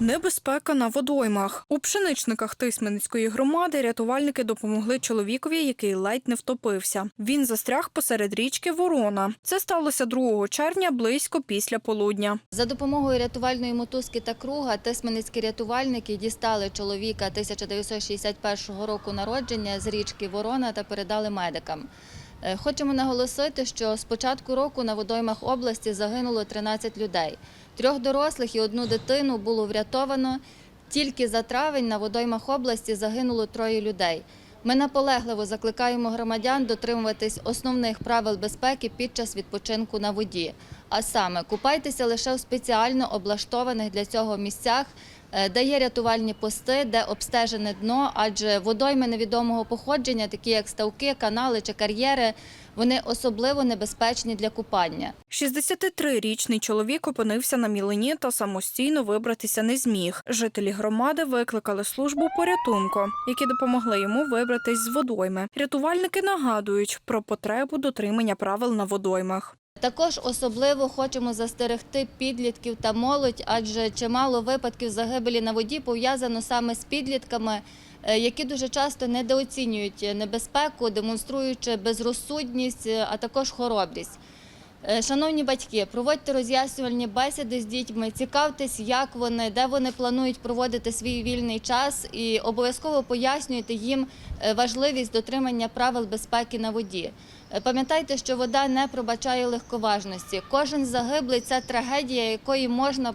Небезпека на водоймах. У пшеничниках Тисменницької громади рятувальники допомогли чоловікові, який ледь не втопився. Він застряг посеред річки Ворона. Це сталося 2 червня близько після полудня. За допомогою рятувальної мотузки та круга тисменницькі рятувальники дістали чоловіка 1961 року народження з річки Ворона та передали медикам. Е, Хочемо наголосити, що з початку року на водоймах області загинуло 13 людей. Трьох дорослих і одну дитину було врятовано. Тільки за травень на водоймах області загинуло троє людей. Ми наполегливо закликаємо громадян дотримуватись основних правил безпеки під час відпочинку на воді. А саме купайтеся лише у спеціально облаштованих для цього місцях, е, де є рятувальні пости, де обстежене дно, адже водойми невідомого походження, такі як ставки, канали чи кар'єри, вони особливо небезпечні для купання. 63-річний чоловік опинився на мілині та самостійно вибратися не зміг. Жителі громади викликали службу порятунку, які допомогли йому вибратись з водойми. Рятувальники нагадують про потребу дотримання правил на водоймах. Також особливо хочемо застерегти підлітків та молодь, адже чимало випадків загибелі на воді пов'язано саме з підлітками, е, які дуже часто недооцінюють небезпеку, демонструючи безрозсудність, е, а також хоробрість. Е, Шановні батьки, проводьте роз'яснювальні бесіди з дітьми, цікавтесь, як вони, де вони планують проводити свій вільний час, і обов'язково пояснюйте їм е, важливість дотримання правил безпеки на воді. Е, Пам'ятайте, що вода не пробачає легковажності. Кожен загиблий це трагедія, якої можна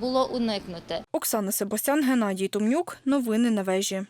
було уникнути. Оксана Себастян, Геннадій Томнюк. Новини на вежі.